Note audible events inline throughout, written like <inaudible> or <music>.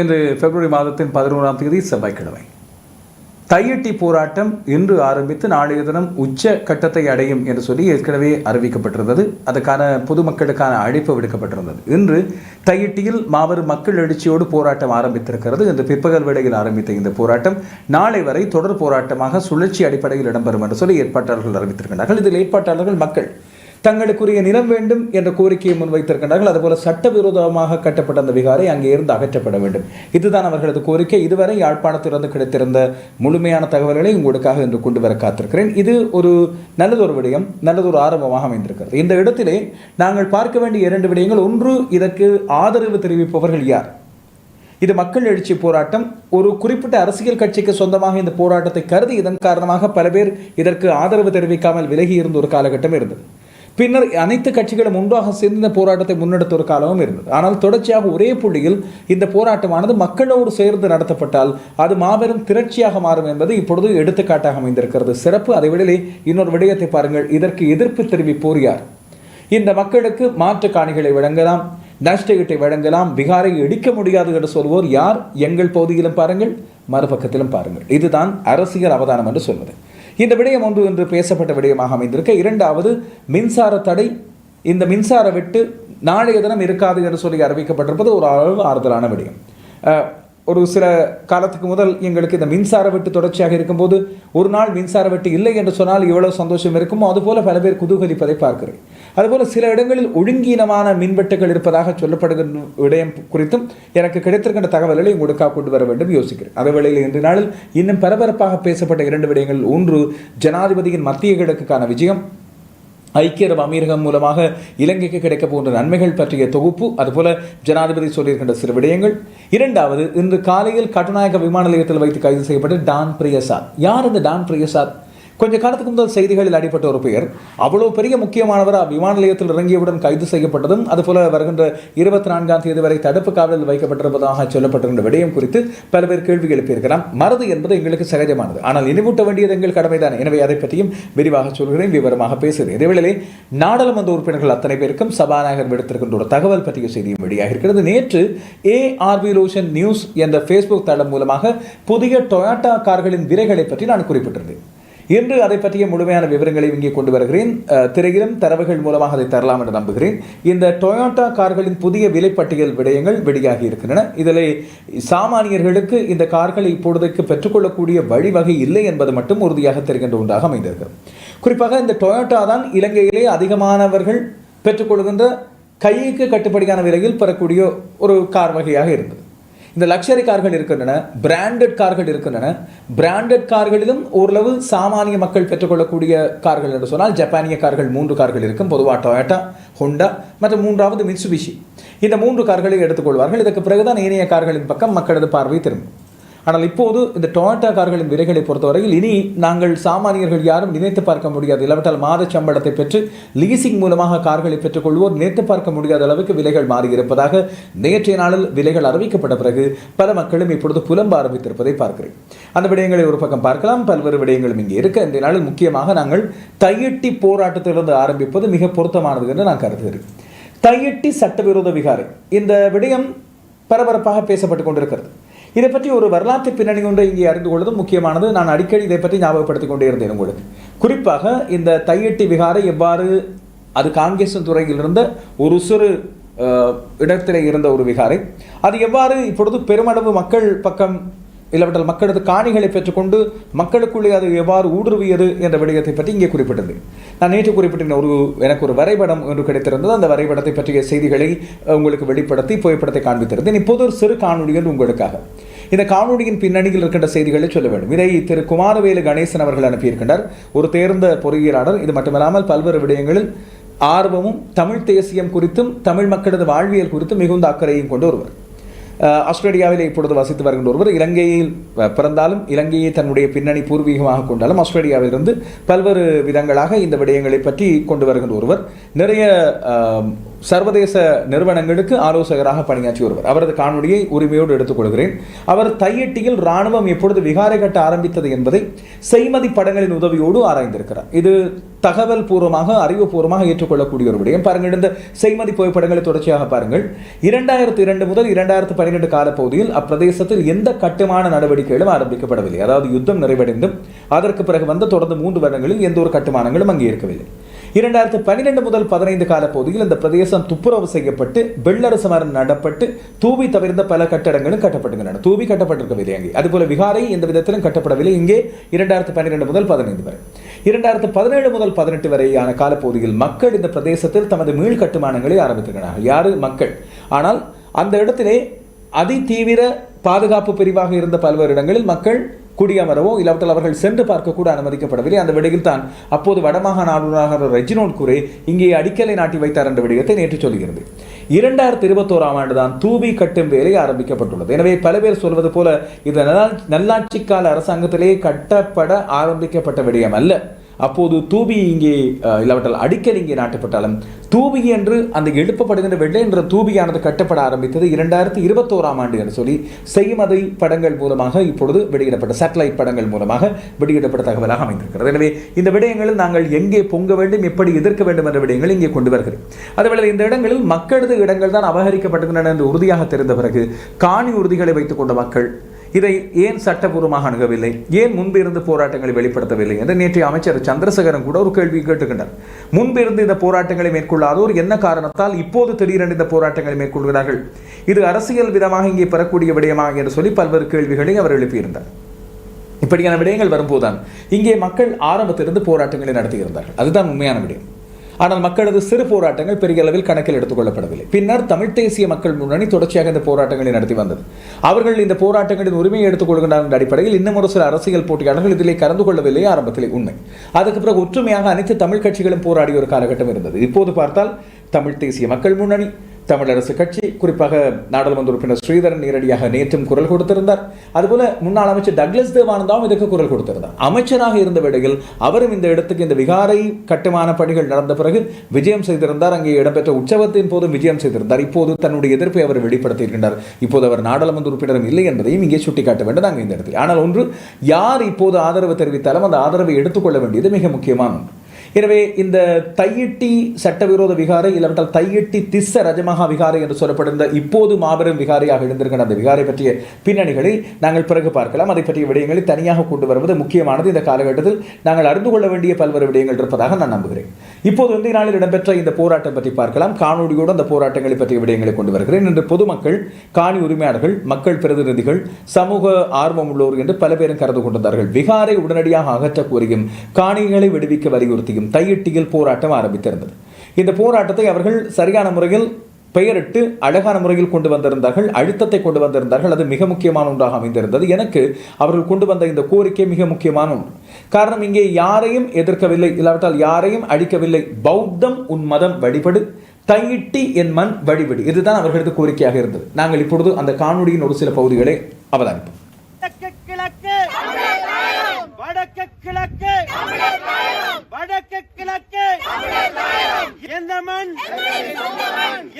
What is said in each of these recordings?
இன்று பிப்ரவரி மாதத்தின் பதினோராம் தேதி செவ்வாய்க்கிழமை. தையட்டி போராட்டம் இன்று ஆரம்பித்து நாளைய தினம் உச்ச கட்டத்தை அடையும் என்று சொல்லி ஏற்கனவே அறிவிக்கப்பட்டிருந்தது. அதுக்கான பொதுமக்களுக்கான அழைப்பு விடுக்கப்பட்டிருந்தது. இன்று தையட்டியில் மாபெரும் மக்கள் எழுச்சியோடு போராட்டம் ஆரம்பித்திருக்கிறது. இந்த பிற்பகல் வேளையில் ஆரம்பித்த இந்த போராட்டம் நாளை வரை தொடர் போராட்டமாக சுழற்சி அடிப்படையில் இடம்பெறும் என்று சொல்லி ஏற்பாட்டாளர்கள் அறிவித்திருக்கிறார்கள். இதில் ஏற்பாட்டாளர்கள் மக்கள். தங்களுக்குரிய நிலம் வேண்டும் என்ற கோரிக்கையை முன்வைத்திருக்கின்றார்கள். அதுபோல சட்டவிரோதமாக கட்டப்பட்ட அந்த விகாரை அங்கே இருந்து அகற்றப்பட வேண்டும். இதுதான் அவர்களது கோரிக்கை. இதுவரை யாழ்ப்பாணத்திலிருந்து கிடைத்திருந்த முழுமையான தகவல்களை உங்களுக்காக இன்று கொண்டு வர காத்திருக்கிறேன். இது ஒரு நல்லதொரு விடயம் நல்லதொரு ஆரம்பமாக அமைந்திருக்கிறது. இந்த இடத்திலே நாங்கள் பார்க்க வேண்டிய இரண்டு விடயங்கள். ஒன்று இதற்கு ஆதரவு தெரிவிப்பவர்கள் யார்? இது மக்கள் எழுச்சி போராட்டம். ஒரு குறிப்பிட்ட அரசியல் கட்சிக்கு சொந்தமாக இந்த போராட்டத்தை கருதி இதன் காரணமாக பல பேர் இதற்கு ஆதரவு தெரிவிக்காமல் விலகி இருந்த ஒரு காலகட்டம் இருந்தது. பின்னர் அனைத்து கட்சிகளும் ஒன்றாக சேர்ந்து இந்த போராட்டத்தை முன்னெடுத்த ஒரு காலமும் இருந்தது. ஆனால் தொடர்ச்சியாக ஒரே புள்ளியில் இந்த போராட்டமானது மக்களோடு சேர்ந்து நடத்தப்பட்டால் அது மாபெரும் திரட்சியாக மாறும் என்பது இப்பொழுது எடுத்துக்காட்டாக அமைந்திருக்கிறது. சிறப்பு அதை விடலே இன்னொரு விடயத்தை பாருங்கள். இதற்கு எதிர்ப்பு தெரிவிப்போர் யார்? இந்த மக்களுக்கு மாற்று காணிகளை வழங்கலாம் நஷ்டஈட்டை வழங்கலாம் பீகாரை இடிக்க முடியாது என்று சொல்வோர் யார்? எங்கள் பகுதியிலும் பாருங்கள் மறுபக்கத்திலும் பாருங்கள். இதுதான் அரசியல் அவதானம் என்று சொல்வது. இந்த விடயம் ஒன்று என்று பேசப்பட்ட விடயமாக அமைந்திருக்க இரண்டாவது மின்சார தடை. இந்த மின்சார வெட்டு நாளைய தினம் இருக்காது என்று சொல்லி அறிவிக்கப்பட்டிருப்பது ஒரு அளவு ஆறுதலான விடயம். ஒரு சில காலத்துக்கு முதல் எங்களுக்கு இந்த மின்சார வெட்டு தொடர்ச்சியாக இருக்கும்போது ஒரு நாள் மின்சார வெட்டு இல்லை என்று சொன்னால் எவ்வளவு சந்தோஷம் இருக்குமோ அதுபோல பல பேர் குதூகலிப்பதை பார்க்கிறேன். அதுபோல் சில இடங்களில் ஒழுங்கீனமான மின்வெட்டுகள் இருப்பதாக சொல்லப்படுகின்ற விடயம் குறித்தும் எனக்கு கிடைத்திருக்கின்ற தகவல்களை உங்களுக்காக கொண்டு வர வேண்டும் யோசிக்கிறேன். அதே வேளையில் இன்று நாளில் இன்னும் பரபரப்பாக பேசப்பட்ட இரண்டு விடயங்கள். ஒன்று ஜனாதிபதியின் மத்திய கிழக்குக்கான விஜயம். ஐக்கிய அரபு அமீரகம் மூலமாக இலங்கைக்கு கிடைக்க போன்ற நன்மைகள் பற்றிய தொகுப்பு அதுபோல ஜனாதிபதி சொல்லியிருக்கின்ற சில விடயங்கள். இரண்டாவது இன்று காலையில் கட்டுநாயக்க விமான நிலையத்தில் வைத்து கைது செய்யப்பட்ட டான் பிரியசாத். யார் இந்த டான் பிரியசாத்? கொஞ்ச காலத்துக்கு முதல் செய்திகளில் அடிப்பட்ட ஒரு பெயர். அவ்வளோ பெரிய முக்கியமானவர் விமான நிலையத்தில் இறங்கியவுடன் கைது செய்யப்பட்டதும் அதுபோல வருகின்ற இருபத்தி நான்காம் தேதி வரை தடுப்பு காவலில் வைக்கப்பட்டிருப்பதாக சொல்லப்பட்டிருந்த விடயம் குறித்து பல பேர் கேள்வி எழுப்பியிருக்கலாம். மறதி என்பது எங்களுக்கு சகஜமானது. ஆனால் நினைவூட்ட வேண்டியது எங்கள் கடமைதான். எனவே அதை பற்றியும் விரிவாக சொல்கிறேன் விவரமாக பேசுகிறேன். இதேவேளை நாடாளுமன்ற உறுப்பினர்கள் அத்தனை பேருக்கும் சபாநாயகர் விடுத்திருக்கின்ற ஒரு தகவல் பற்றிய செய்தியும் வெளியாக இருக்கிறது நேற்று ஏஆர்பி ரோஷன் நியூஸ் என்ற ஃபேஸ்புக் தளம் மூலமாக புதிய டொயாட்டா கார்களின் விலைகளை பற்றி நான் குறிப்பிட்டிருந்தேன். இன்று அதை பற்றிய முழுமையான விவரங்களை இங்கே கொண்டு வருகிறேன். திரையிலும் தரவுகள் மூலமாக அதை தரலாம் என்று நம்புகிறேன். இந்த டொயோட்டா கார்களின் புதிய விலைப்பட்டியல் விடயங்கள் வெளியாகி இருக்கின்றன. இதில் சாமானியர்களுக்கு இந்த கார்களை இப்பொழுதைக்கு பெற்றுக்கொள்ளக்கூடிய வழிவகை இல்லை என்பது மட்டும் உறுதியாக தெரிகின்ற ஒன்றாக அமைந்திருக்கிறது. குறிப்பாக இந்த டொயோட்டா தான் இலங்கையிலே அதிகமானவர்கள் பெற்றுக்கொள்கின்ற கைக்கு கட்டுப்படியான விலையில் பெறக்கூடிய ஒரு கார் வகையாக இருந்தது. இந்த லக்ஸரி கார்கள் இருக்கின்றன பிராண்டட் கார்கள் இருக்கின்றன. பிராண்டட் கார்களிலும் ஓரளவு சாமானிய மக்கள் பெற்றுக்கொள்ளக்கூடிய கார்கள் என்று சொன்னால் ஜப்பானிய கார்கள் மூன்று கார்கள் இருக்கும். பொதுவாக டொயோட்டா ஹோண்டா மற்றும் மூன்றாவது மிட்சுபிஷி இந்த மூன்று கார்களை எடுத்துக்கொள்வார்கள். இதற்கு பிறகுதான் ஏனைய கார்களின் பக்கம் மக்களது பார்வை திரும்பும். ஆனால் இப்போது இந்த டொயோட்டா கார்களின் விலைகளை பொறுத்தவரையில் இனி நாங்கள் சாமானியர்கள் யாரும் நினைத்து பார்க்க முடியாது. இல்லாவிட்டால் மாத சம்பளத்தை பெற்று லீசிங் மூலமாக கார்களை பெற்றுக்கொள்வோர் நினைத்து பார்க்க முடியாத அளவுக்கு விலைகள் மாறியிருப்பதாக நேற்றைய நாளில் விலைகள் அறிவிக்கப்பட்ட பிறகு பல மக்களும் இப்பொழுது புலம்ப ஆரம்பித்திருப்பதை பார்க்கிறேன். அந்த விடயங்களை ஒரு பக்கம் பார்க்கலாம். பல்வேறு விடயங்களும் இங்கே இருக்க. இந்த நாளில் முக்கியமாக நாங்கள் தையட்டி போராட்டத்திலிருந்து ஆரம்பிப்பது மிக பொருத்தமானது என்று நான் கருதுகிறேன். தையட்டி சட்டவிரோத விகாரை. இந்த விடயம் பரபரப்பாக பேசப்பட்டு கொண்டிருக்கிறது. இதை பற்றி ஒரு வரலாற்று பின்னணி ஒன்றை இங்கே அறிந்து கொள்வது முக்கியமானது. நான் அடிக்கடி இதை பற்றி ஞாபகப்படுத்திக் கொண்டே இருந்தேன் உங்களுக்கு. குறிப்பாக இந்த தையட்டி விகாரை எவ்வாறு அது காங்கேசன் துறையில் இருந்த ஒரு சிறு இடத்திலே இருந்த ஒரு விகாரை. அது எவ்வாறு இப்பொழுது பெருமளவு மக்கள் பக்கம் இல்லாவிட்டால் மக்களது காணிகளை பெற்றுக்கொண்டு மக்களுக்குள்ளே அது எவ்வாறு ஊடுருவியது என்ற விடயத்தை பற்றி இங்கே குறிப்பிட்டது. நான் நேற்று குறிப்பிட்டிருந்த ஒரு எனக்கு ஒரு வரைபடம் ஒன்று கிடைத்திருந்தது. அந்த வரைபடத்தை பற்றிய செய்திகளை உங்களுக்கு வெளிப்படுத்தி புகைப்படத்தை காண்பித்திருந்தேன். இப்போது ஒரு சிறு காணொலிகள் உங்களுக்காக. இந்த காணொலியின் பின்னணியில் இருக்கின்ற செய்திகளை சொல்ல வேண்டும். இதை திரு குமாரவேலு கணேசன் அவர்கள் அனுப்பியிருக்கின்றார். ஒரு தேர்ந்த பொறியியலாளர். இது மட்டுமல்லாமல் பல்வேறு விடயங்களில் ஆர்வமும் தமிழ் தேசியம் குறித்தும் தமிழ் மக்களது வாழ்வியல் குறித்தும் மிகுந்த அக்கறையும் கொண்டு ஒருவர். ஆஸ்திரேலியாவில் இப்பொழுது வசித்து வருகின்ற ஒருவர் இலங்கையில் பிறந்தாலும் இலங்கையை தன்னுடைய பின்னணி பூர்வீகமாக கொண்டாலும் ஆஸ்திரேலியாவிலிருந்து பல்வேறு விதங்களாக இந்த விடயங்களை பற்றி கொண்டு வருகின்ற ஒருவர் நிறைய சர்வதேச நிறுவனங்களுக்கு ஆலோசகராக பணியாற்றி வருவர். அவரது காணொலியை உரிமையோடு எடுத்துக்கொள்கிறேன். அவர் தையட்டியில் ராணுவம் எப்பொழுது விகாரை கட்ட ஆரம்பித்தது என்பதை செய்மதி படங்களின் உதவியோடு ஆராய்ந்திருக்கிறார். இது தகவல் பூர்வமாக அறிவுபூர்வமாக ஏற்றுக்கொள்ளக்கூடிய ஒரு விடயம். பாருங்கள் இந்த செய்மதி புகைப்படங்களை தொடர்ச்சியாக பாருங்கள். இரண்டாயிரத்தி இரண்டு முதல் இரண்டாயிரத்து பன்னிரெண்டு காலப்பகுதியில் அப்பிரதேசத்தில் எந்த கட்டுமான நடவடிக்கைகளும் ஆரம்பிக்கப்படவில்லை. அதாவது யுத்தம் நிறைவடைந்தும் அதற்கு பிறகு வந்த தொடர்ந்து மூன்று வருடங்களில் எந்த ஒரு கட்டுமானங்களும் அங்கே இருக்கவில்லை. இரண்டாயிரத்து பன்னிரெண்டு முதல் பதினைந்து கால பகுதியில் இந்த பிரதேசம் துப்புரவு செய்யப்பட்டு வெள்ளரசு மரம் நடப்பட்டு தூவி தவிர்ந்த பல கட்டடங்களும் கட்டப்பட்டுகின்றன தூவி கட்டப்பட்டிருக்கவில்லை அங்கே. அதுபோல விகாரை எந்த விதத்திலும் கட்டப்படவில்லை. இங்கே இரண்டாயிரத்து பன்னிரெண்டு முதல் பதினைந்து வரை. இரண்டாயிரத்து பதினேழு முதல் பதினெட்டு வரையான காலப்பகுதியில் மக்கள் இந்த பிரதேசத்தில் தமது மீள் கட்டுமானங்களை ஆரம்பித்திருக்கிறார்கள். யாரு? மக்கள். ஆனால் அந்த இடத்திலே அதிதீவிர பாதுகாப்பு பிரிவாக இருந்த பல்வேறு இடங்களில் மக்கள் குடியமரவோ இல்லாவிட்டால் அவர்கள் சென்று பார்க்க கூட அனுமதிக்கப்படவில்லை. அந்த விடையில் தான் அப்போது வடமாகாண ஆளுநராக ரெஜினோட் குரே இங்கே அடிக்கலை நாட்டி வைத்தார் என்ற விடயத்தை நேற்று சொல்கிறது. இரண்டாயிரத்தி இருபத்தோராம் ஆண்டு தான் தூவி கட்டும் வேலை ஆரம்பிக்கப்பட்டுள்ளது. எனவே பல பேர் சொல்வது போல இது நல்லாட்சி கால அரசாங்கத்திலேயே கட்டப்பட ஆரம்பிக்கப்பட்ட விடயம் அல்ல. அப்போது தூபி இங்கே இல்லாவிட்டால் அடிக்கல் இங்கே நாட்டப்பட்டாலும் தூபி என்று அந்த எழுப்பப்படுகின்ற வெள்ளை என்ற தூபியானது கட்டப்பட ஆரம்பித்தது இரண்டாயிரத்தி இருபத்தோராம் ஆண்டு என்று சொல்லி செய்மதை படங்கள் மூலமாக இப்பொழுது வெளியிடப்பட்ட சேட்டலைட் படங்கள் மூலமாக வெளியிடப்பட்ட தகவலாக அமைந்திருக்கிறது. எனவே இந்த விடயங்களில் நாங்கள் எங்கே பொங்க வேண்டும் எப்படி எதிர்க்க வேண்டும் என்ற விடயங்கள் இங்கே கொண்டு வருகிறேன். அதேவேளை இந்த இடங்களில் மக்களது இடங்கள் தான் அபகரிக்கப்படுகின்றன என்று உறுதியாக தெரிந்த பிறகு காணி உறுதிகளை வைத்துக் கொண்ட மக்கள் இதை ஏன் சட்டபூர்வமாக அணுகவில்லை? ஏன் முன்பிருந்து போராட்டங்களை வெளிப்படுத்தவில்லை? என்று நேற்றைய அமைச்சர் சந்திரசேகரன் கூட ஒரு கேள்வி கேட்டுக்கின்றார். முன்பிருந்து இந்த போராட்டங்களை மேற்கொள்ளாதோர் என்ன காரணத்தால் இப்போது திடீரென இந்த போராட்டங்களை மேற்கொள்கிறார்கள்? இது அரசியல் விதமாக இங்கே பெறக்கூடிய விடயமா என்று சொல்லி பல்வேறு கேள்விகளை அவர் எழுப்பியிருந்தார். இப்படியான விடயங்கள் வரும்போதுதான் இங்கே மக்கள் ஆரம்பத்திலிருந்து போராட்டங்களை நடத்தியிருந்தார்கள். அதுதான் உண்மையான விடயம். ஆனால் மக்களது சிறு போராட்டங்கள் பெரிய அளவில் கணக்கில் எடுத்துக்கொள்ளப்படவில்லை. பின்னர் தமிழ் தேசிய மக்கள் முன்னணி தொடர்ச்சியாக இந்த போராட்டங்களை நடத்தி வந்தது. அவர்கள் இந்த போராட்டங்களின் உரிமையை எடுத்துக்கொள்கின்றனர் என்ற அடிப்படையில் இன்னும் ஒரு சில அரசியல் போட்டியாளர்கள் இதிலே கலந்து கொள்ளவில்லை ஆரம்பத்திலே உண்மை. அதுக்கு பிறகு ஒற்றுமையாக அனைத்து தமிழ் கட்சிகளும் போராடிய ஒரு காலகட்டம் இருந்தது. இப்போது பார்த்தால் தமிழ் தேசிய மக்கள் முன்னணி தமிழரசு கட்சி குறிப்பாக நாடாளுமன்ற உறுப்பினர் ஸ்ரீதரன் நேரடியாக நேற்றும் குரல் கொடுத்திருந்தார். அதுபோல முன்னாள் அமைச்சர் டக்ளஸ் தேவானந்தாவும் இதற்கு குரல் கொடுத்திருந்தார். அமைச்சராக இருந்த வேளையில் அவரும் இந்த இடத்துக்கு இந்த விகாரை கட்டுமான பணிகள் நடந்த பிறகு விஜயம் செய்திருந்தார். அங்கே இடம்பெற்ற உற்சவத்தின் போதும் விஜயம் செய்திருந்தார். இப்போது தன்னுடைய எதிர்ப்பை அவர் வெளிப்படுத்தியிருக்கின்றார். இப்போது அவர் நாடாளுமன்ற உறுப்பினரும் இல்லை என்பதையும் இங்கே சுட்டிக்காட்ட வேண்டும். நாங்கள் இந்த இடத்தில். ஆனால் ஒன்று யார் இப்போது ஆதரவு தெரிவித்தாலும் அந்த ஆதரவை எடுத்துக்கொள்ள வேண்டியது மிக முக்கியமான ஒன்று. எனவே இந்த தையிட்டி சட்டவிரோத விகாரை இல்லாவிட்டால் தையிட்டி திஸ்ஸ ரஜமகா விகாரை என்று சொல்லப்படுகிற இப்போது மாபெரும் விகாரியாக எழுந்திருக்கிற அந்த விகாரை பற்றிய பின்னணிகளை நாங்கள் பிறகு பார்க்கலாம். அதை பற்றிய விடயங்களை தனியாக கொண்டு வருவது முக்கியமானது. இந்த காலகட்டத்தில் நாங்கள் அறிந்து கொள்ள வேண்டிய பல்வேறு விடயங்கள் இருப்பதாக நான் நம்புகிறேன். இப்போது இந்திய நாளில் இடம்பெற்ற இந்த போராட்டம் பற்றி பார்க்கலாம். காணொலியோடு அந்த போராட்டங்களை பற்றிய விடயங்களை கொண்டு வருகிறேன். இன்று பொதுமக்கள் காணி உரிமையாளர்கள் மக்கள் பிரதிநிதிகள் சமூக ஆர்வம் உள்ளோர் என்று பல பேரும் கருது கொண்டிருந்தார்கள். விகாரை உடனடியாக அகற்ற கோரியும் காணிகளை விடுவிக்க வலியுறுத்தியும் தையிட்டியில் போராட்டம் ஆரம்பித்திருந்தது. இந்த போராட்டத்தை அவர்கள் சரியான முறையில் பெயரிட்டு அழகான முறையில் கொண்டு வந்திருந்தார்கள் அழுத்தத்தை கொண்டு வந்திருந்தார்கள். அது மிக முக்கியமான ஒன்றாக அமைந்திருந்தது. எனக்கு அவர்கள் கொண்டு வந்த இந்த கோரிக்கை மிக முக்கியமான ஒன்று. காரணம் இங்கே யாரையும் எதிர்க்கவில்லை. இல்லாவிட்டால் யாரையும் அழிக்கவில்லை. பௌத்தம் உன் மதம் வழிபடு. தையிட்டி என் மண் வழிபடு. இதுதான் அவர்களது கோரிக்கையாக இருந்தது. நாங்கள் இப்பொழுது அந்த காணொலியின் ஒரு சில பகுதிகளை அவதானிப்போம். வடக்கு கிழக்கு. வடக்கு கிழக்கு. எந்த மண்?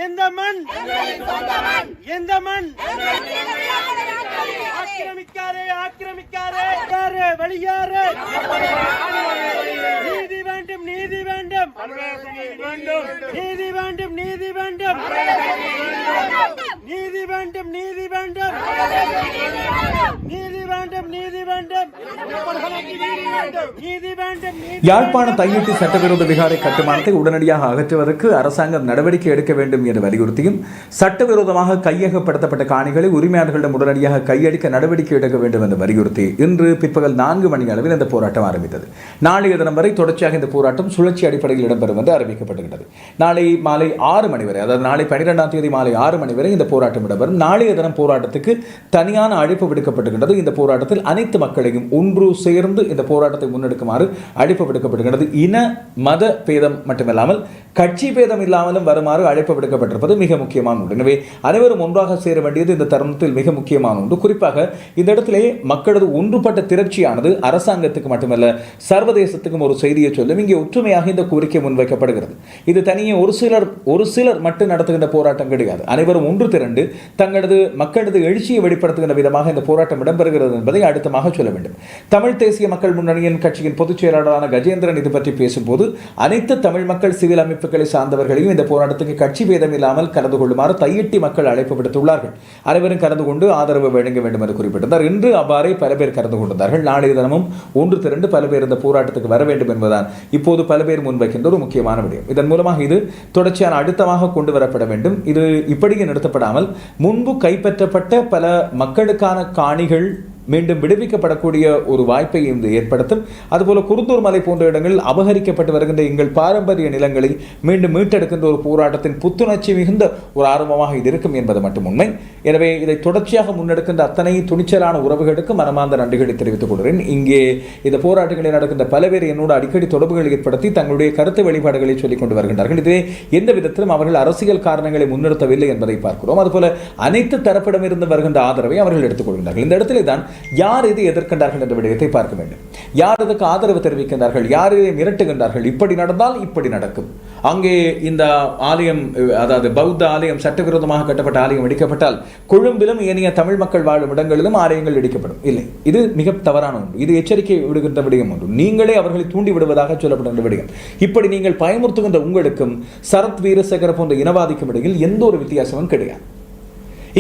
எந்த மண்? எந்த மண்? ஆக்கிரமிக்காரே ஆக்கிரமிக்காரே யாரு? நீதி வேண்டும் நீதி வேண்டும் நீதி வேண்டும். நீதி வேண்டும் நீதி வேண்டும். நீதி வேண்டும் நீதி வேண்டும். நீதி வேண்டும் நீதி வேண்டும். யாழ்ப்பாண தையிட்டு சட்டவிரோத விகாரை கட்டுமானத்தை உடனடியாக அகற்றுவதற்கு அரசாங்கம் நடவடிக்கை எடுக்க வேண்டும் என வலியுறுத்தியும் சட்டவிரோதமாக கையகப்படுத்தப்பட்ட காணிகளை உரிமையாளர்களிடம் உடனடியாக கையடிக்க நடவடிக்கை எடுக்க வேண்டும் என்று வலியுறுத்தி இன்று பிற்பகல் நான்கு மணி அளவில் இந்த போராட்டம் ஆரம்பித்தது. நாளைய தினம் வரை தொடர்ச்சியாக இந்த போராட்டம் சுழற்சி அடிப்படையில் இடம்பெறும் என்று அறிவிக்கப்பட்டுள்ளது நாளை மாலை ஆறு மணி வரை அதாவது நாளை பனிரெண்டாம் தேதி மாலை ஆறு மணி வரை இந்த போராட்டம் இடம்பெறும். நாளைய தினம் போராட்டத்துக்கு தனியான அழைப்பு விடுக்கப்பட்டுகின்றது இந்த போராட்டத்தில் அனைத்து மக்களையும் ஒன்று சேர்ந்து இந்த போராட்டத்தை முன்னெடுக்குமாறு அழைப்பு விடுக்கப்படுகிறது இன மத பேதம் மட்டுமில்லாமல் கட்சி பேதம் இல்லாமலும் வருமாறு அழைப்பு விடுக்கப்பட்டிருப்பது மிக முக்கியமான ஒன்று. எனவே அனைவரும் ஒன்றாக சேர வேண்டியது இந்த தருணத்தில் மிக முக்கியமான ஒன்று. குறிப்பாக இந்த இடத்திலே மக்களது ஒன்றுபட்ட திரட்சியானது அரசாங்கத்துக்கு மட்டுமல்ல சர்வதேசத்துக்கும் ஒரு செய்தியை சொல்லும். இங்கே ஒற்றுமையாக இந்த கோரிக்கை முன்வைக்கப்படுகிறது. இது தனியே ஒரு சிலர் ஒரு சிலர் மட்டும் நடத்துகின்ற போராட்டம் கிடையாது. அனைவரும் ஒன்று திரண்டு தங்களது மக்களது எழுச்சியை வெளிப்படுத்துகின்ற விதமாக இந்த போராட்டம் இடம்பெறுகிறது என்பதை அடுத்தமாக சொல்ல வேண்டும். தமிழ் தேசிய மக்கள் முன்னணியின் கட்சியின் பொதுச் செயலாளரான கஜேந்திரன் இது பற்றி பேசும்போது அனைத்து தமிழ் மக்கள் சிவில் அமைப்புகளை சார்ந்தவர்களையும் இந்த போராட்டத்துக்கு கட்சி பேதம் இல்லாமல் கலந்து கொள்ளுமாறு தையிட்டி மக்கள் அழைப்பு விடுத்துள்ளார்கள். அனைவரும் கலந்து கொண்டு ஆதரவு வழங்க வேண்டும் என்று குறிப்பிட்டிருந்தார். இன்று அவ்வாறே பல பேர் கலந்து கொண்டிருந்தார்கள். நாளைய தினமும் ஒன்று திரண்டு பல பேர் இந்த போராட்டத்துக்கு வர வேண்டும் என்பதுதான் இப்போது பல பேர் முன்வைக்கின்ற ஒரு முக்கியமான விடயம். இதன் மூலமாக இது தொடர்ச்சியான அடுத்தமாக கொண்டு வரப்பட வேண்டும். இது இப்படியே நிறுத்தப்படாமல் முன்பு கைப்பற்றப்பட்ட பல மக்களுக்கான காணிகள் மீண்டும் விடுவிக்கப்படக்கூடிய ஒரு வாய்ப்பை இது ஏற்படுத்தும். அதுபோல குருந்தூர் மலை போன்ற இடங்களில் அபகரிக்கப்பட்டு வருகின்ற எங்கள் பாரம்பரிய நிலங்களை மீண்டும் மீட்டெடுக்கின்ற ஒரு போராட்டத்தின் புத்துணர்ச்சி மிகுந்த ஒரு ஆரம்பமாக இது இருக்கும் என்பது மட்டும் உண்மை. எனவே இதை தொடர்ச்சியாக முன்னெடுக்கின்ற அத்தனை துணிச்சலான உறவுகளுக்கு மனமார்ந்த நன்றிகளை தெரிவித்துக் கொள்கிறேன். இங்கே இந்த போராட்டங்களில் நடக்கின்ற பல பேர் என்னோடு அடிக்கடி தொடர்புகளை ஏற்படுத்தி தங்களுடைய கருத்து வெளிப்பாடுகளை சொல்லிக் கொண்டு வருகின்றார்கள். இதுவே எந்த விதத்திலும் அவர்கள் அரசியல் காரணங்களை முன்னிறுத்தவில்லை என்பதை பார்க்கிறோம். அதுபோல அனைத்து தரப்பிடமிருந்து வருகின்ற ஆதரவை அவர்கள் எடுத்துக்கொள்கின்றார்கள் இந்த இடத்திலே தான் யார் இது எதிர்க்கின்றார்கள் என்ற விடயத்தை பார்க்க வேண்டும். யார் இதுக்கு ஆதரவு தெரிவிக்கின்றார்கள்? யார் இதை மிரட்டுகின்றார்கள்? இப்படி நடந்தால் இப்படி நடக்கும். அங்கே இந்த ஆலயம் அதாவது பௌத்த ஆலயம் சட்டவிரோதமாக கட்டப்பட்ட ஆலயம் இடிக்கப்பட்டால் கொழும்பிலும் ஏனைய தமிழ் மக்கள் வாழும் இடங்களிலும் ஆலயங்கள் இடிக்கப்படும் இல்லை இது மிக தவறான ஒன்று. இது எச்சரிக்கை விடுகின்ற விடயம் ஒன்று. நீங்களே அவர்களை தூண்டி விடுவதாக சொல்லப்படுகின்ற விடயம். இப்படி நீங்கள் பயமுறுத்துகின்ற உங்களுக்கும் சரத் வீரசேகர போன்ற இனவாதிக்கும் இடையில் எந்த ஒரு வித்தியாசமும் கிடையாது.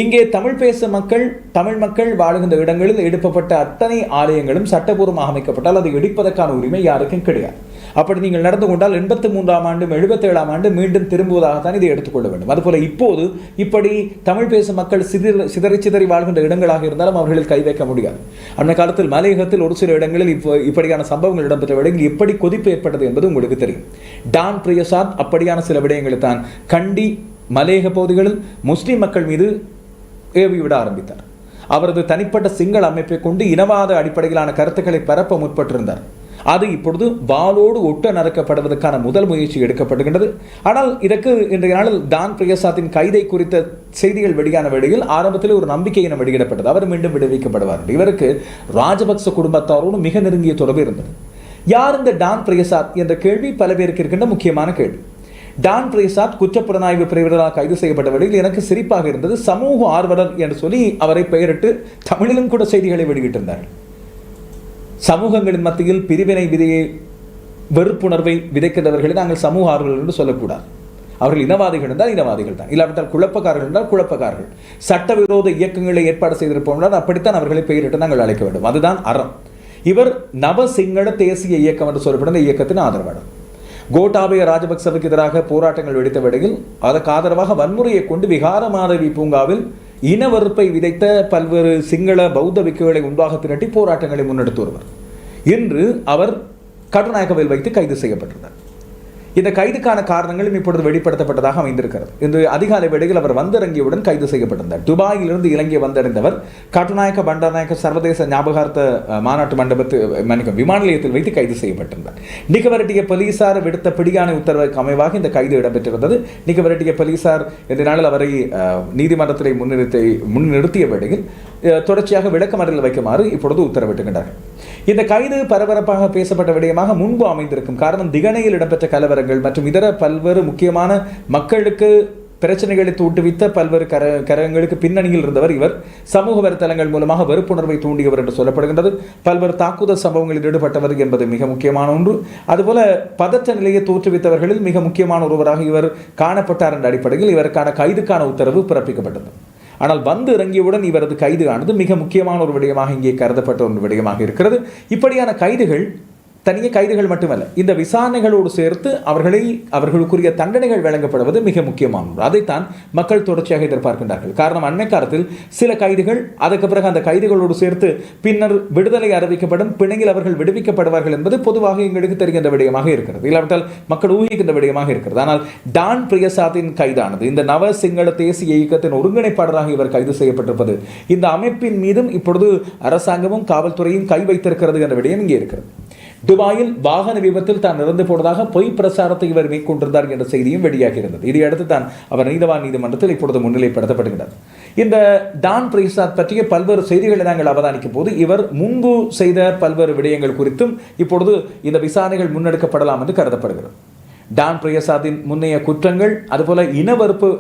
இங்கே தமிழ் பேசும் மக்கள் தமிழ் மக்கள் வாழுகின்ற இடங்களில் எடுப்பப்பட்ட அத்தனை ஆலயங்களும் சட்டபூர்வமாக அமைக்கப்பட்டால் அதை இடிப்பதற்கான உரிமை யாருக்கும் கிடையாது. அப்படி நீங்கள் நடந்து கொண்டால் எண்பத்தி மூன்றாம் ஆண்டும் எழுபத்தேழாம் ஆண்டு மீண்டும் திரும்புவதாகத்தான் இதை எடுத்துக்கொள்ள வேண்டும். அதுபோல இப்போது இப்படி தமிழ் பேசும் மக்கள் சிதறி சிதறி சிதறி வாழ்கின்ற இடங்களாக இருந்தாலும் அவர்களில் கை வைக்க முடியாது. அந்த காலத்தில் மலையகத்தில் ஒரு சில இடங்களில் இப்போ இப்படியான சம்பவங்கள் இடம்பெற்ற விடங்கள் எப்படி கொதிப்பு ஏற்பட்டது என்பது உங்களுக்கு தெரியும். டான் பிரியசாத் அப்படியான சில விடயங்களை தான் கண்டி மலையக பகுதிகளில் முஸ்லீம் மக்கள் மீது ஏவி விட ஆரம்பித்தார். அவரது தனிப்பட்ட சிங்கள அமைப்பை கொண்டு இனவாத அடிப்படையிலான கருத்துக்களை பரப்ப முற்பட்டிருந்தார். அது இப்பொழுது வாளோடு ஒட்ட நறுக்கப்படுவதற்கான முதல் முயற்சி எடுக்கப்படுகின்றது. ஆனால் இதற்கு இன்றைய நாளில் டான் பிரியசாத்தின் கைதை குறித்த செய்திகள் வெளியான வேளையில் ஆரம்பத்தில் ஒரு நம்பிக்கையினம் வெளியிடப்பட்டது. அவர் மீண்டும் விடுவிக்கப்படுவார். இவருக்கு ராஜபக்ச குடும்பத்தாரோடு மிக நெருங்கிய தொடர்பு இருந்தது. யார் இந்த டான் பிரியசாத் என்ற கேள்வி பல பேருக்கு இருக்கின்ற முக்கியமான கேள்வி. டான் பிரேசாத் குற்றப்புலனாய்வு பிரிவினரால் கைது செய்யப்பட்ட வழியில் எனக்கு சிரிப்பாக இருந்தது. சமூக ஆர்வலர் என்று சொல்லி அவரை பெயரிட்டு தமிழிலும் கூட செய்திகளை வெளியிட்டிருந்தார். சமூகங்களின் மத்தியில் பிரிவினை விதையை வெறுப்புணர்வை விதைக்கிறவர்களை நாங்கள் சமூக ஆர்வலர் என்று சொல்லக்கூடாது. அவர்கள் இனவாதிகள் என்றால் இனவாதிகள் தான். இல்லாவிட்டால் குழப்பக்காரர்கள் என்றால் குழப்பக்காரர்கள். சட்டவிரோத இயக்கங்களை ஏற்பாடு செய்திருப்போம் அப்படித்தான் அவர்களை பெயரிட்டு நாங்கள் அழைக்க வேண்டும். அதுதான் அறம். இவர் நவ சிங்கள தேசிய இயக்கம் என்று சொல்லப்படும் இந்த இயக்கத்தின் ஆதரவாளர். கோட்டாபய ராஜபக்சவுக்கு எதிராக போராட்டங்கள் வெடித்த வேளையில் அதற்கு ஆதரவாக வன்முறையை கொண்டு விகார மாதவி பூங்காவில் இன வெறுப்பை விதைத்த பல்வேறு சிங்கள பௌத்த விக்குகளை உண்டாக திரட்டி போராட்டங்களை முன்னெடுத்து வருவர். இன்று அவர் கட்டுநாயக்கவில் வைத்து கைது செய்யப்பட்டிருந்தார். இந்த கைதுக்கான காரணங்களும் இப்பொழுது வெளிப்படுத்தப்பட்டதாக அமைந்திருக்கிறது. இன்று அதிகாலை வேளையில் அவர் வந்திறங்கியவுடன் கைது செய்யப்பட்டிருந்தார். துபாயிலிருந்து இலங்கை வந்தடைந்தவர் கட்டுநாயக்க பண்டாநாயக்க சர்வதேச ஞாபகார்த்த மாநாட்டு மண்டபத்து மன்னிக்கும் விமான நிலையத்தில் வைத்து கைது செய்யப்பட்டிருந்தார். நிகவரட்டிய போலீசார் விடுத்த பிடியான உத்தரவுக்கு அமைவாக இந்த கைது இடம்பெற்றிருந்தது. நிகவரட்டிய போலீசார் இந்த நாளில் அவரை அஹ், நீதிமன்றத்திலே முன்னிறுத்தி முன்னிறுத்திய வேளையில் தொடர்ச்சியாக விளக்கமறையில் வைக்குமாறு இப்பொழுது உத்தரவிட்டுகின்றார்கள். இந்த கைது பரபரப்பாக பேசப்பட்ட விடயமாக முன்பு அமைந்திருக்கும் காரணம் திகனையில் இடம்பெற்ற கலவரங்கள் மற்றும் இதர பல்வேறு முக்கியமான மக்களுக்கு பிரச்சனைகளை தூட்டுவித்த பல்வேறு கர கரகங்களுக்கு பின்னணியில் இருந்தவர் இவர். சமூக வலைத்தளங்கள் மூலமாக வெறுப்புணர்வை தூண்டியவர் என்று சொல்லப்படுகின்றது. பல்வேறு தாக்குதல் சம்பவங்களில் ஈடுபட்டவர் என்பது மிக முக்கியமான ஒன்று. அதுபோல பதற்ற நிலையை தோற்றுவித்தவர்களில் மிக முக்கியமான ஒருவராக இவர் காணப்பட்டார் என்ற அடிப்படையில் இவருக்கான கைதுக்கான உத்தரவு பிறப்பிக்கப்பட்டது. ஆனால் வந்து இறங்கியவுடன் இவரது கைது ஆனது மிக முக்கியமான ஒரு விடயமாக இங்கே கருதப்பட்ட ஒரு விடயமாக இருக்கிறது. இப்படியான கைதுகள் தனியே கைதுகள் மட்டுமல்ல இந்த விசாரணைகளோடு சேர்த்து அவர்களை அவர்களுக்குரிய தண்டனைகள் வழங்கப்படுவது மிக முக்கியமானது அதைத்தான் மக்கள் தொடர்ச்சியாக எதிர்பார்க்கின்றார்கள். காரணம் அண்மை காலத்தில் சில கைதுகள் அதற்கு பிறகு அந்த கைதுகளோடு சேர்த்து பின்னர் விடுதலை அறிவிக்கப்படும் பிணையில் அவர்கள் விடுவிக்கப்படுவார்கள் என்பது பொதுவாக எங்களுக்கு தெரிகின்ற விடயமாக இருக்கிறது. இல்லாவிட்டால் மக்கள் ஊகிக்கின்ற விடயமாக இருக்கிறது. ஆனால் டான் பிரியசாத்தின் கைதானது இந்த நவ சிங்கள தேசிய இயக்கத்தின் ஒருங்கிணைப்பாளராக இவர் கைது செய்யப்பட்டிருப்பது இந்த அமைப்பின் மீதும் இப்பொழுது அரசாங்கமும் காவல்துறையும் கை வைத்திருக்கிறது என்ற விடயம் இங்கே இருக்கிறது. துபாயில் வாகன விபத்தில் தான் இறந்து போனதாக பொய் பிரசாரத்தை இவர் மேற்கொண்டிருந்தார் என்ற செய்தியும் வெளியாகி இருந்தது இதையடுத்து தான் அவர் நீதவான் நீதிமன்றத்தில் இப்பொழுது முன்னிலைப்படுத்தப்படுகிறார் இந்த டான் பிரசாத் பற்றிய பல்வேறு செய்திகளை நாங்கள் அவதானிக்கும் போது இவர் முன்பு செய்த பல்வேறு விடயங்கள் குறித்தும் இப்பொழுது இந்த விசாரணைகள் முன்னெடுக்கப்படலாம் என்று கருதப்படுகிறது. டான் பிரசாத்தின் முன்னைய குற்றங்கள் அதுபோல இனவறுப்பு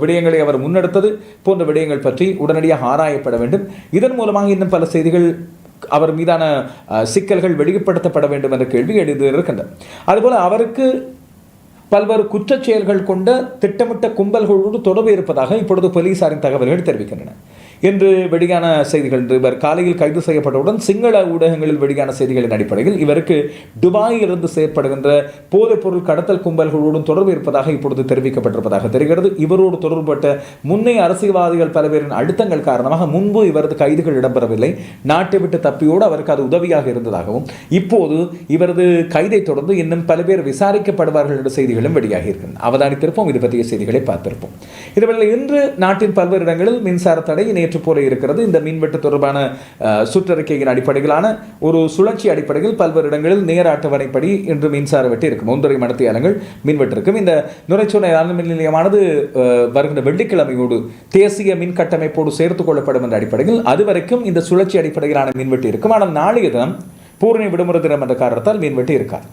விடயங்களை அவர் முன்னெடுத்தது போன்ற விடயங்கள் பற்றி உடனடியாக ஆராயப்பட வேண்டும். இதன் மூலமாக இன்னும் பல செய்திகள் அவர் மீதான சிக்கல்கள் வெளிப்படுத்தப்பட வேண்டும் என்ற கேள்வி எழுதியிருக்கின்றன இருக்கின்றன அவருக்கு பல்வேறு குற்றச் செயல்கள் கொண்ட திட்டமிட்ட கும்பல்களோடு தொடர்பு இருப்பதாக இப்பொழுது போலீசாரின் தகவல்கள் தெரிவிக்கின்றன. என்று வெளியான செய்திகள் இவர் காலையில் கைது செய்யப்பட்டவுடன் சிங்கள ஊடகங்களில் வெளியான செய்திகளின் அடிப்படையில் இவருக்கு துபாயிலிருந்து செயற்படுகின்ற போதைப்பொருள் கடத்தல் கும்பல்களோடும் தொடர்பு இருப்பதாக இப்பொழுது தெரிவிக்கப்பட்டிருப்பதாக தெரிகிறது. இவரோடு தொடர்புபட்ட முன்னைய அரசியல்வாதிகள் பல பேரின் அழுத்தங்கள் காரணமாக முன்பு இவரது கைதுகள் இடம்பெறவில்லை. நாட்டை விட்டு தப்பியோடு அவருக்கு அது உதவியாக இருந்ததாகவும் இப்போது இவரது கைதை தொடர்ந்து இன்னும் பல பேர் விசாரிக்கப்படுவார்கள் என்ற செய்திகளும் வெளியாகி இருக்கின்றன. அவதானித்திருப்போம். இது பற்றிய செய்திகளை பார்த்திருப்போம். இதுவரை இன்று நாட்டின் பல்வேறு இடங்களில் மின்சார தடை நேற்று போல இருக்கிறது. இந்த மீன்வெட்டு தொடர்பான சுற்றறிக்கையின் அடிப்படையிலான ஒரு சுழற்சி அடிப்படையில் பல்வேறு இடங்களில் நேர அட்டவணைப்படி இன்று மின்சார வெட்டு இருக்கும். ஒன்றரை மணித்தியாலங்கள் மின்வெட்டு இருக்கும். இந்த நுரைச்சோலை அனல் மின் நிலையமானது வருகின்ற வெள்ளிக்கிழமையோடு தேசிய மின் கட்டமைப்போடு சேர்த்துக் கொள்ளப்படும் என்ற அடிப்படையில் அதுவரைக்கும் இந்த சுழற்சி அடிப்படையிலான மின்வெட்டு இருக்கும். ஆனால் நாளைய தினம் பூரணி விடுமுறை தினம் என்ற காரணத்தால் மின்வெட்டு இருக்காது.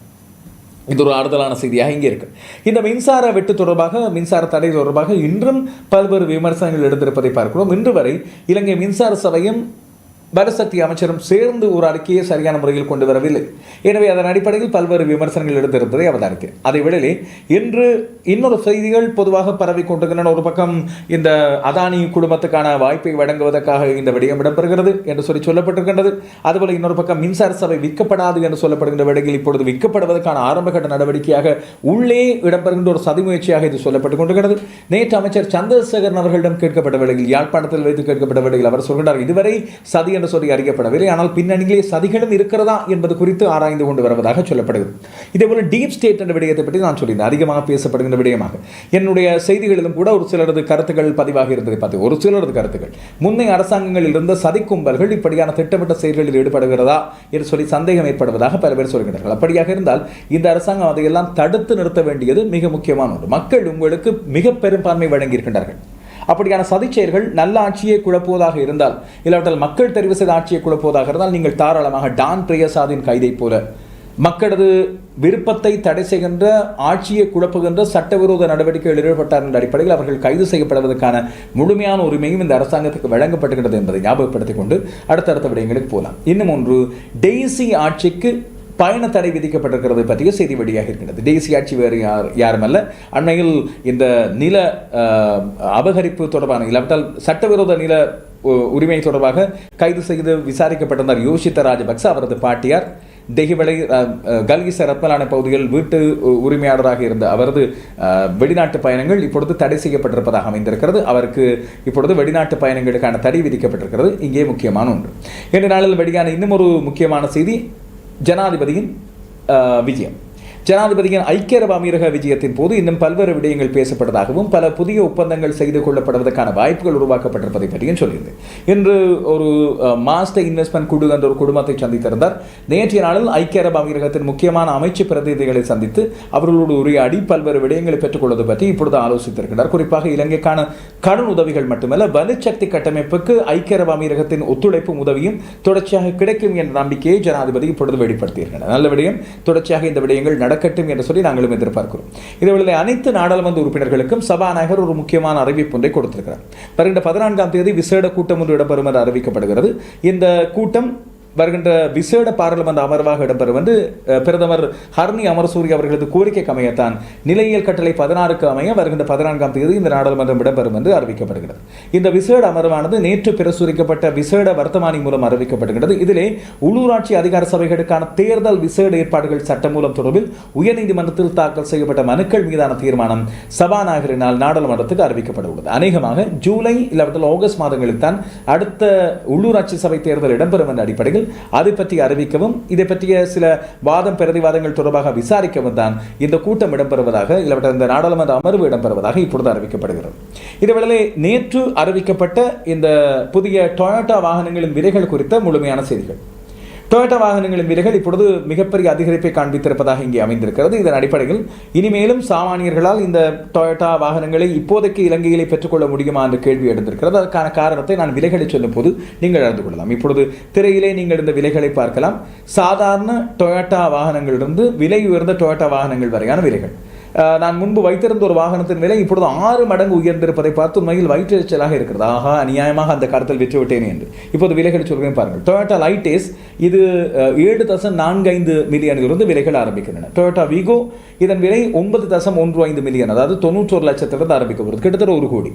இது ஒரு ஆறுதலான செய்தியாக இங்கே இருக்கு. இந்த மின்சார வெட்டு தொடர்பாக மின்சார தடை தொடர்பாக இன்றும் பல்வேறு விமர்சனங்கள் எடுத்திருப்பதை பார்க்கிறோம். இன்று வரை இலங்கை மின்சார சபையும் பலசக்தி அமைச்சரும் சேர்ந்து ஒரு அறிக்கையை சரியான முறையில் கொண்டு வரவில்லை. எனவே அதன் அடிப்படையில் பல்வேறு விமர்சனங்கள் எடுத்திருந்ததை அவதானித்தேன் அதே விடலே இன்று இன்னொரு செய்திகள் பொதுவாக பரவி கொண்டிருக்கின்றன. ஒரு பக்கம் இந்த அதானி குடும்பத்துக்கான வாய்ப்பை வழங்குவதற்காக இந்த விடயம் இடம்பெறுகிறது என்று சொல்லி சொல்லப்பட்டிருக்கின்றது. அதுபோல இன்னொரு பக்கம் மின்சார சபை விற்கப்படாது என்று சொல்லப்படுகின்ற விடையில் இப்பொழுது விற்கப்படுவதற்கான ஆரம்பகட்ட நடவடிக்கையாக உள்ளே இடம்பெறுகின்ற ஒரு சதி முயற்சியாக இது சொல்லப்பட்டுக் கொண்டிருக்கிறது. நேற்று அமைச்சர் சந்திரசேகரன் அவர்களிடம் கேட்கப்பட்ட வேளையில் யாழ்ப்பாணத்தில் வைத்து கேட்கப்பட்ட வேளையில் அவர் சொல்கிறார் இதுவரை சதி என்று என்று சொல்லி அறியப்படவில்லை. ஆனால் பின்னணியிலே சதிகளும் இருக்கிறதா என்பது குறித்து ஆராய்ந்து கொண்டு வருவதாக சொல்லப்படுகிறது. இதேபோல டீப் ஸ்டேட் என்ற விடயத்தை பற்றி நான் சொல்லியிருந்தேன். அதிகமாக பேசப்படுகின்ற விடயமாக. என்னுடைய செய்திகளிலும் கூட ஒரு சிலரது கருத்துக்கள் பதிவாக இருந்ததை பார்த்து ஒரு சிலரது கருத்துக்கள். முன்னைய அரசாங்கங்களில் இருந்த சதி கும்பல்கள் இப்படியான திட்டமிட்ட செயல்களில் ஈடுபடுகிறதா என்று சொல்லி சந்தேகம் ஏற்படுவதாக பல பேர் சொல்கிறார்கள் அப்படியாக இருந்தால் இந்த அரசாங்கம் அதையெல்லாம் தடுத்து நிறுத்த வேண்டியது மிக முக்கியமான ஒன்று. மக்கள் உங்களுக்கு மிக பெரும்பான்மை வழங்கியிருக்கின்றார்கள். அப்படியான சதிச்செயல்கள் நல்ல ஆட்சியை குழப்புவதாக இருந்தால் இல்லாவிட்டால் மக்கள் தெரிவு செய்த ஆட்சியை குழப்புவதாக இருந்தால் நீங்கள் தாராளமாக டான் பிரியசாதின் கைதை போல மக்களது விருப்பத்தை தடை செய்கின்ற ஆட்சியை குழப்புகின்ற சட்டவிரோத நடவடிக்கைகள் ஈடுபட்டார் என்ற அடிப்படையில் அவர்கள் கைது செய்யப்படுவதற்கான முழுமையான உரிமையும் இந்த அரசாங்கத்துக்கு வழங்கப்பட்டுகின்றது என்பதை ஞாபகப்படுத்திக் கொண்டு அடுத்தடுத்த விடயங்களுக்கு போகலாம் இன்னும் ஒன்று டெய்சி ஆட்சிக்கு பயண தடை விதிக்கப்பட்டிருக்கிறது பற்றிய செய்தி வெளியாக இருக்கின்றது. தேசிய ஆட்சி வேறு யார் யாருமல்ல. அண்மையில் இந்த நில அபகரிப்பு தொடர்பான இல்லாவிட்டால் சட்டவிரோத நில உரிமை தொடர்பாக கைது செய்து விசாரிக்கப்பட்டிருந்தார் யோஷித்த ராஜபக்ச அவரது பாட்டியார். தெஹிவளை கல்கிச ரத்மலான பகுதியில் வீட்டு உரிமையாளராக இருந்த அவரது வெளிநாட்டு பயணங்கள் இப்பொழுது தடை செய்யப்பட்டிருப்பதாக அமைந்திருக்கிறது. அவருக்கு இப்பொழுது வெளிநாட்டு பயணங்களுக்கான தடை விதிக்கப்பட்டிருக்கிறது. இங்கே முக்கியமான ஒன்று. இன்று நாளில் வெளியான இன்னும் ஒரு முக்கியமான செய்தி ஜனாதிபதியின் விஜயம். ஜனாதிபதியின் ஐக்கிய அரபு அமீரக விஜயத்தின் போது இன்னும் பல்வேறு விடயங்கள் பேசப்பட்டதாகவும் பல புதிய ஒப்பந்தங்கள் செய்து கொள்ளப்படுவதற்கான வாய்ப்புகள் உருவாக்கப்பட்டிருப்பதை பற்றியும் சொல்லியிருந்தேன். இன்று ஒரு மாஸ்டர் இன்வெஸ்ட்மெண்ட் குழு என்ற ஒரு குடும்பத்தை சந்தித்திருந்தார். நேற்றைய நாளில் ஐக்கிய அரபு அமீரகத்தின் முக்கியமான அமைச்சு பிரதிநிதிகளை சந்தித்து அவர்களோடு உரையாடி பல்வேறு விடயங்களை பெற்றுக்கொள்வது பற்றி இப்பொழுது ஆலோசித்திருக்கிறார். குறிப்பாக இலங்கைக்கான கடன் உதவிகள் மட்டுமல்ல வலுச்சக்தி கட்டமைப்புக்கு ஐக்கிய அரபு அமீரகத்தின் ஒத்துழைப்பும் உதவியும் தொடர்ச்சியாக கிடைக்கும் என்ற நம்பிக்கையை ஜனாதிபதி இப்பொழுது வெளிப்படுத்தியிருக்கிறார். நல்ல விடயம். தொடர்ச்சியாக இந்த விடயங்கள் நடக்கட்டும் என்று சொல்லி நாங்களும் எதிர்பார்க்கிறோம். இதுவரை அனைத்து நாடாளுமன்ற உறுப்பினர்களுக்கும் சபாநாயகர் ஒரு முக்கியமான அறிவிப்பு ஒன்றை கொடுத்திருக்கிறார். வருகின்ற பதினான்காம் தேதி விசேட கூட்டம் ஒன்று இடம்பெறும் என்று அறிவிக்கப்படுகிறது. இந்த கூட்டம் வருகின்ற விசேட பாராளுமன்ற அமர்வாக இடம்பெறும் என்று பிரதமர் ஹர்னி அமரசூரி அவர்களது கோரிக்கைக்கு அமையத்தான் நிலையியல் கட்டளை பதினாறுக்கு அமைய வருகின்ற பதினான்காம் தேதி இந்த நாடாளுமன்றம் இடம்பெறும் என்று அறிவிக்கப்படுகிறது. இந்த விசேட அமர்வானது நேற்று பிரசுரிக்கப்பட்ட விசேட வர்த்தமானி மூலம் அறிவிக்கப்படுகிறது இதிலே உள்ளூராட்சி அதிகார சபைகளுக்கான தேர்தல் விசேட ஏற்பாடுகள் சட்டமூலம் தொடர்பில் உயர்நீதிமன்றத்தில் தாக்கல் செய்யப்பட்ட மனுக்கள் மீதான தீர்மானம் சபாநாயகரினால் நாடாளுமன்றத்துக்கு அறிவிக்கப்பட உள்ளது. அநேகமாக ஜூலை இல்லாவிட்டால் ஆகஸ்ட் மாதங்களில் தான் அடுத்த உள்ளூராட்சி சபை தேர்தல் இடம்பெறும் என்ற அடிப்படையில் அதை பற்றி அறிவிக்கவும் இதை பற்றிய சில வாதம் பிரதிவாதங்கள் தொடர்பாக விசாரிக்கவும் தான் இந்த கூட்டம் இடம்பெறுவதாக இல்லாவிட்டால் இந்த நாடாளுமன்ற அமர்வு இடம்பெறுவதாக இப்பொழுது அறிவிக்கப்படுகிறது. இதேவேளை நேற்று அறிவிக்கப்பட்ட இந்த புதிய டொயோட்டா வாகனங்களின் விலைகள் குறித்த முழுமையான செய்திகள். டொயோட்டா வாகனங்களின் விலைகள் இப்பொழுது மிகப்பெரிய அதிகரிப்பை காண்பித்திருப்பதாக இங்கே அமைந்திருக்கிறது. இதன் அடிப்படையில் இனிமேலும் சாமானியர்களால் இந்த டொயோட்டா வாகனங்களை இப்போதைக்கு இலங்கையிலே பெற்றுக்கொள்ள முடியுமா என்ற கேள்வி எழுந்திருக்கிறது. அதற்கான காரணத்தை நான் விலைகளை சொல்லும் போது நீங்கள் அறிந்து கொள்ளலாம். இப்பொழுது திரையிலே நீங்கள் இந்த விலைகளை பார்க்கலாம். சாதாரண டொயோட்டா வாகனங்களிலிருந்து விலை உயர்ந்த டொயோட்டா வாகனங்கள் வரையான விலைகள். நான் முன்பு வைத்திருந்த ஒரு வாகனத்தின் விலை இப்பொழுது ஆறு மடங்கு உயர்ந்திருப்பதை பார்த்து உண்மையில் வயிற்றெரிச்சலாக இருக்கிறது. ஆகா அநியாயமாக அந்த காலத்தில் விற்றுவிட்டேன் என்று. இப்போது விலைகள் சொல்கிறேன் பாருங்கள். டொயோட்டா லைட்டேஸ் இது ஏழு தசம் நான்கு ஐந்து மில்லியனிலிருந்து விலைகள் ஆரம்பிக்கின்றன. டொயோட்டா விகோ இதன் விலை ஒன்பது தசம் ஒன்று ஐந்து மில்லியன் அதாவது தொண்ணூற்றொரு லட்சத்திலிருந்து ஆரம்பிக்கப்படுது கிட்டத்தட்ட ஒரு கோடி.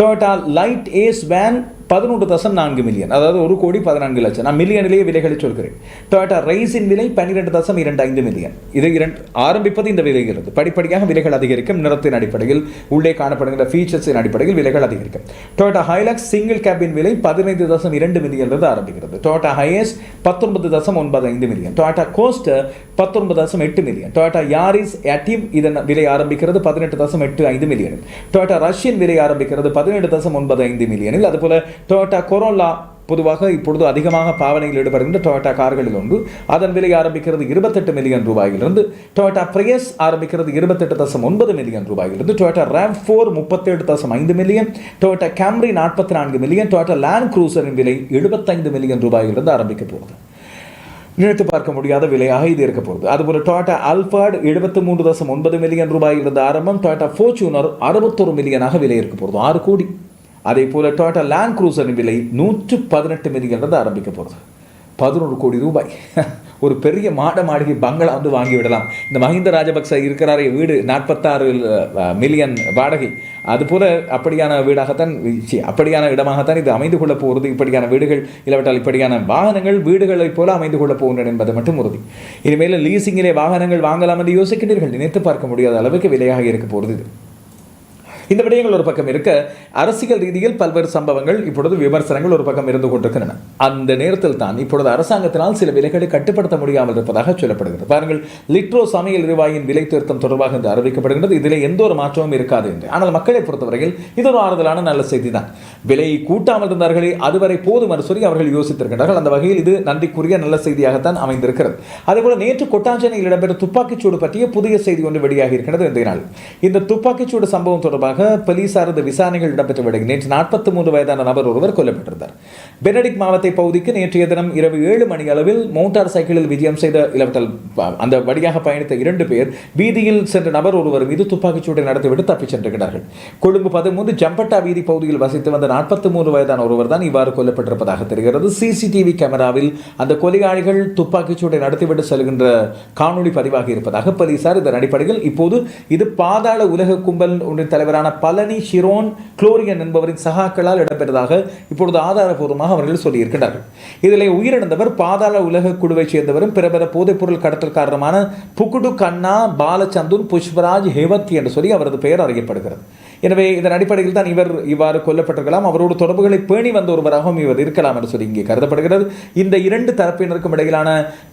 டொயோட்டா லைட் ஏஸ் வேன் பதினொன்று தசம் நான்கு மில்லியன் அதாவது ஒரு கோடி பதினான்கு லட்சம். நான் மில்லியனிலேயே விலைகளை சொல்கிறேன். டொயோட்டா ரைஸின் விலை பன்னிரெண்டு தசம் இரண்டு ஐந்து மில்லியன் இது இரண்டு ஆரம்பிப்பது இந்த விலைகிறது படிப்படியாக விலைகள் அதிகரிக்கும் நிறத்தின் அடிப்படையில் உள்ளே காணப்படுகிற ஃபீச்சர்ஸின் அடிப்படையில் விலைகள் அதிகரிக்கும். டொயோட்டா ஹைலக்ஸ் சிங்கிள் கேபின் விலை பதினைந்து தசம் இரண்டு மில்லியனிலிருந்து ஆரம்பிக்கிறது. டொயோட்டா ஹையஸ் பத்தொன்பது தசம் ஒன்பது ஐந்து மில்லியன் டொயோட்டா கோஸ்டர் பத்தொன்பது தசம் எட்டு மில்லியன் டொயோட்டா யாரிஸ் அட்டிம் இதன் விலை ஆரம்பிக்கிறது பதினெட்டு தசம் எட்டு ஐந்து மில்லியனில் டொயோட்டா ரஷ்யன் விலை ஆரம்பிக்கிறது பதினேழு தசம் ஒன்பது ஐந்து மில்லியனில் அதுபோல டொயோட்டா கொரோலா பொதுவாக இப்பொழுது அதிகமாக பாவனையில் ஈடுபடுகின்ற டொயோட்டா கார்களில் ஒன்று அதன் விலை ஆரம்பிக்கிறது இருபத்தெட்டு மில்லியன் ரூபாயிலிருந்து டொயோட்டா பிரியஸ் ஆரம்பிக்கிறது இருபத்தெட்டு தசம் ஒன்பது மில்லியன் ரூபாயிலிருந்து டொயோட்டா ரேம் ஃபோர் முப்பத்தேழு தசம் ஐந்து மில்லியன் டொயோட்டா கேம்ரி நாற்பத்தி நான்கு மில்லியன் டொயோட்டா லேண்ட் க்ரூசரின் விலை எழுபத்தைந்து மில்லியன் ரூபாயிலிருந்து ஆரம்பிக்க போகிறது நினைத்து பார்க்க முடியாத விலையாக இது இருக்க போகுது. அதுபோல் டொயோட்டா அல்ஃபாட் எழுபத்தி மூன்று தசம் ஒன்பது மில்லியன் ரூபாயிலிருந்து ஆரம்பம் டொயோட்டா ஃபோர்ச்சூனர் அறுபத்தொரு மில்லியனாக விலை இருக்க போகுது. ஆறு கோடி. அதே போல டொயோட்டா லேண்ட் க்ரூசரின் விலை நூற்று பதினெட்டு மில்லியன் ஆரம்பிக்க போகிறது பதினொரு கோடி ரூபாய். <laughs> ஒரு பெரிய மாட மாளிகை பங்களா வந்து வாங்கி விடலாம். இந்த மஹிந்த ராஜபக்ச இருக்கிறாரே வீடு நாற்பத்தாறு மில்லியன் வாடகை. அதுபோல அப்படியான வீடாகத்தான் அப்படியான இடமாகத்தான் இது அமைந்து கொள்ளப் போகிறது. இப்படியான வீடுகள் இல்லாவிட்டால் இப்படியான வாகனங்கள் வீடுகளைப் போல அமைந்து கொள்ளப் போகின்றன என்பது மட்டும் உறுதி. இனிமேல் லீசிங்கிலே வாகனங்கள் வாங்கலாம் என்று யோசிக்கின்றீர்கள். நினைத்து பார்க்க முடியாத அளவுக்கு விலையாக இருக்க போகிறது இது. இந்த விடயங்கள் ஒரு பக்கம் இருக்க அரசியல் ரீதியில் பல்வேறு சம்பவங்கள் இப்பொழுது விமர்சனங்கள் ஒரு பக்கம் இருந்து கொண்டிருக்கின்றன. அந்த நேரத்தில் தான் இப்பொழுது அரசாங்கத்தினால் சில விலைகளை கட்டுப்படுத்த முடியாமல் இருப்பதாக சொல்லப்படுகிறது. பாருங்கள் லிட்ரோ சமையல் எரிவாயின் விலை திருத்தம் தொடர்பாக இந்த அறிவிக்கப்படுகிறது. இதில் எந்த ஒரு மாற்றமும் இருக்காது என்று. ஆனால் மக்களை பொறுத்தவரையில் இது ஒரு ஆறுதலான நல்ல செய்தி தான். விலையை கூட்டாமல் இருந்தார்களே அதுவரை போதும் என்று சொல்லி அவர்கள் யோசித்திருக்கிறார்கள் அந்த வகையில் இது நன்றிக்குரிய நல்ல செய்தியாகத்தான் அமைந்திருக்கிறது. அதேபோல நேற்று கொட்டாஞ்சனையில் இடம்பெற்ற துப்பாக்கிச்சூடு பற்றிய புதிய செய்தி ஒன்று வெளியாகி இருக்கிறது இன்றைய நாள் இந்த துப்பாக்கிச்சூடு சம்பவம் தொடர்பாக தொடர்பாக போலீசாரது விசாரணைகள் இடம்பெற்ற வருகிறது நேற்று நாற்பத்தி மூன்று வயதான நபர் ஒருவர் கொல்லப்பட்டிருந்தார். பெனடிக் மாவட்ட பகுதிக்கு நேற்றைய தினம் இரவு ஏழு மணி அளவில் மோட்டார் சைக்கிளில் விஜயம் செய்த இளவட்டல் அந்த வழியாக பயணித்த இரண்டு பேர் வீதியில் சென்ற நபர் ஒருவர் மீது துப்பாக்கிச்சூட்டை நடத்திவிட்டு தப்பிச் சென்றிருக்கிறார்கள். கொழும்பு பதிமூன்று ஜம்பட்டா வீதி பகுதியில் வசித்து வந்த நாற்பத்தி மூன்று வயதான ஒருவர் தான் இவ்வாறு கொல்லப்பட்டிருப்பதாக தெரிகிறது. சிசிடிவி கேமராவில் அந்த கொலையாளிகள் துப்பாக்கிச்சூட்டை நடத்திவிட்டு செல்கின்ற காணொலி பதிவாகி இருப்பதாக போலீசார் இதன் அடிப்படையில் இப்போது இது பாதாள உலக கும்பல் ஒன்றின் தலைவரான பழனி ஷிரோன் குளோரியன் என்பவரின் சகாக்களால் இடம்பெற்றதாக இப்பொழுது ஆதாரபூர்வமாக அவர்கள் சொல்லியிருக்கிறார்கள் இதில் உயிரிழந்தவர் பாதாள உலக குழுவைச் சேர்ந்தவரும் பிரபல போதைப்பொருள் கடத்தல் காரணமான புக்குடு கண்ணா பாலச்சந்துன் புஷ்பராஜ் ஹேவத் என்று சொல்லி அவரது பெயர் அறியப்படுகிறது. எனவே இதன் அடிப்படையில் தான் இவர் இவ்வாறு கொல்லப்பட்டிருக்கலாம். அவரோடு தொடர்புகளை பேணி வந்த ஒருவராகவும் இவர் இருக்கலாம் என்று சொல்லி இங்கே கருதப்படுகிறது. இந்த இரண்டு தரப்பினருக்கும் இடையிலான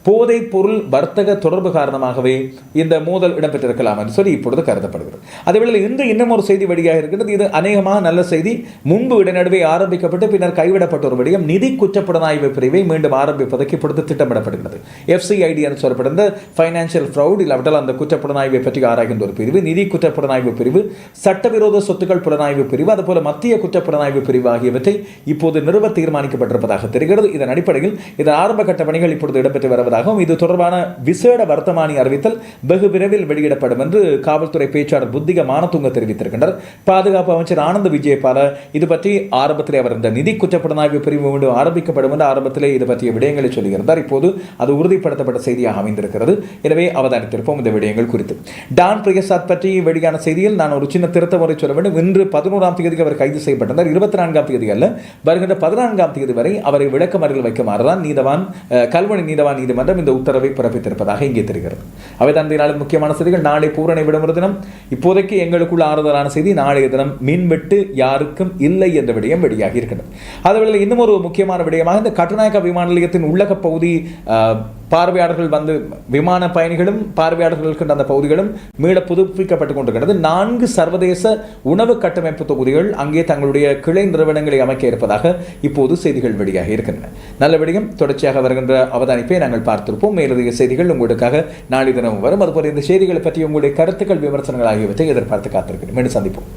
போதைப் பொருள் வர்த்தக தொடர்பு காரணமாகவே இந்த மோதல் இடம்பெற்றிருக்கலாம் என்று சொல்லி இப்பொழுது கருதப்படுகிறது. அதேவேளை இன்று இன்னும் ஒரு செய்தி வெளியாக இருக்கிறது இது அநேகமாக நல்ல செய்தி. முன்பு இடைநடுவே ஆரம்பிக்கப்பட்டு பின்னர் கைவிடப்பட்ட ஒரு விடயம் நிதி குற்றப்புலனாய்வு பிரிவை மீண்டும் ஆரம்பிப்பதற்கு இப்பொழுது திட்டமிடப்படுகிறது. எஃப்சிஐடி என்று சொல்லப்படுகிற ஃபைனான்சியல் ஃப்ரௌட் இல்லாவிட்டால் அந்த குற்றப்புலனாய்வை பற்றி ஆராய்கின்ற ஒரு பிரிவு நிதி குற்றப்புலனாய்வு பிரிவு சட்டவிரோத பொது சொத்துக்கள் புலனாய்வு பிரிவு அதுபோல மத்திய குற்ற புலனாய்வு பிரிவு ஆகியவற்றை இப்போது நிறுவ தீர்மானிக்கப்பட்டிருப்பதாக தெரிகிறது. இதன் அடிப்படையில் இதன் ஆரம்ப கட்ட பணிகள் இப்பொழுது இடம்பெற்று வருவதாகவும் இது தொடர்பான விசேட வர்த்தமானி அறிவித்தல் வெகு விரைவில் வெளியிடப்படும் என்று காவல்துறை பேச்சாளர் புத்திக மானத்துங்க தெரிவித்திருக்கின்றனர் பாதுகாப்பு அமைச்சர் ஆனந்த விஜயபால இது பற்றி ஆரம்பத்திலே அவர் இந்த நிதி குற்ற புலனாய்வு பிரிவு மீண்டும் ஆரம்பிக்கப்படும் என்று ஆரம்பத்திலே இது பற்றிய விடயங்களை சொல்லியிருந்தார். இப்போது அது உறுதிப்படுத்தப்பட்ட செய்தியாக அமைந்திருக்கிறது. எனவே அவதானித்திருப்போம் இந்த விடயங்கள் குறித்து. டான் பிரியசாத் பற்றி வெளியான செய்தியில் நான் ஒரு சின்ன திருத்த முறை சொல்ல வேண்டும் இன்று பதினோராம் தேதிக்கு அவர் கைது செய்யப்பட்டிருந்தார். இருபத்தி நான்காம் தேதி அல்ல வருகின்ற பதினான்காம் தேதி வரை அவரை விளக்கமறியல் வைக்குமாறுதான் நீதவான் கல்வனி நீதவான் நீதிமன்றம் இந்த உத்தரவை பிறப்பித்திருப்பதாக இங்கே தெரிகிறது. அவை தந்தை நாளின் முக்கியமான செய்திகள். நாளை பூரணை விடுமுறை தினம். இப்போதைக்கு எங்களுக்குள்ள ஆறுதலான செய்தி நாளைய தினம் மின்வெட்டு யாருக்கும் இல்லை என்ற விடயம் வெளியாகி இருக்கின்றது. அதுவேளை இன்னும் ஒரு முக்கியமான விடயமாக இந்த கட்டுநாயக்க விமான நிலையத்தின் உள்ளக பகுதி அஹ், பார்வையாளர்கள் வந்து விமான பயணிகளும் பார்வையாளர்கள் இருக்கின்ற அந்த பகுதிகளும் மீள புதுப்பிக்கப்பட்டுக் கொண்டிருக்கிறது. நான்கு சர்வதேச உணவு கட்டமைப்பு தொகுதிகள் அங்கே தங்களுடைய கிளை நிறுவனங்களை அமைக்க இருப்பதாக இப்போது செய்திகள் வெளியாக இருக்கின்றன. நல்ல விடயம் தொடர்ச்சியாக வருகின்ற அவதானிப்பை நாங்கள் பார்த்திருப்போம். மேலதிக செய்திகள் உங்களுக்காக நாளை தினமும் வரும். அதுபோல இந்த செய்திகளை பற்றி உங்களுடைய கருத்துக்கள் விமர்சனங்கள் ஆகியவற்றை எதிர்பார்த்து காத்திருக்கிறேன். மீண்டும் சந்திப்போம்.